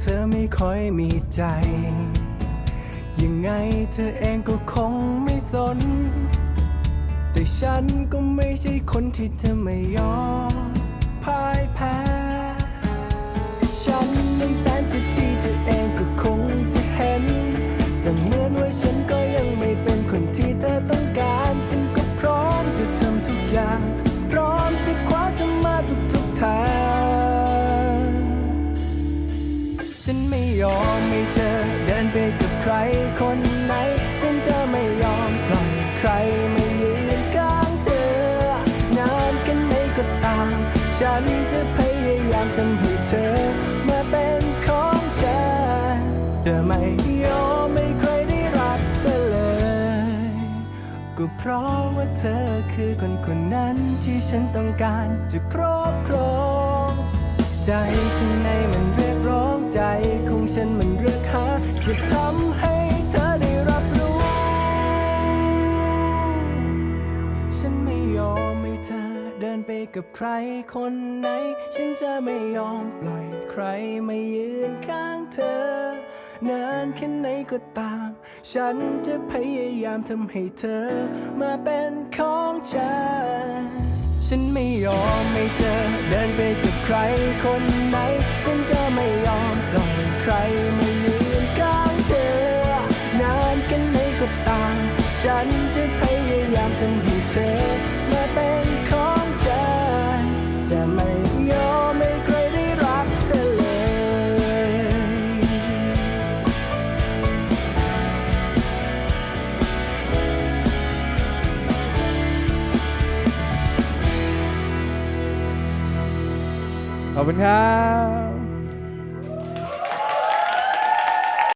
เธอไม่ค่อยมีใจ ยังไงเธอเองก็คงไม่สน แต่ฉันก็ไม่ใช่คนที่เธอไม่ยอม อมให้เธอเดินไปกับใครคนไหน ฉันจะไม่ยอมปล่อยใครมายืนข้างเธอนานกันไหนก็ตาม ฉันจะพยายามทำให้เธอมาเป็นของฉันจะไม่ยอมให้ใครได้รักเธอเลย ก็เพราะว่าเธอคือคนคนนั้นที่ฉันต้องการจะครอบครอง ใจข้างในมันเรียกร้องใจ ฉันมันเรียกหาจะทำให้เธอได้รับรู้ ฉันไม่ยอมให้เธอเดินไปกับใครคนไหน ฉันจะไม่ยอมปล่อยใครมายืนข้างเธอนานแค่ไหนก็ตาม ฉันจะพยายามทำให้เธอ มาเป็นของฉัน ฉันไม่ยอมให้เธอเดินไปกับใครคน ฉันจะพยายามทำให้เธอมาเป็นของฉันจะไม่ยอมให้ใครได้รักเธอเลย ขอบคุณครับ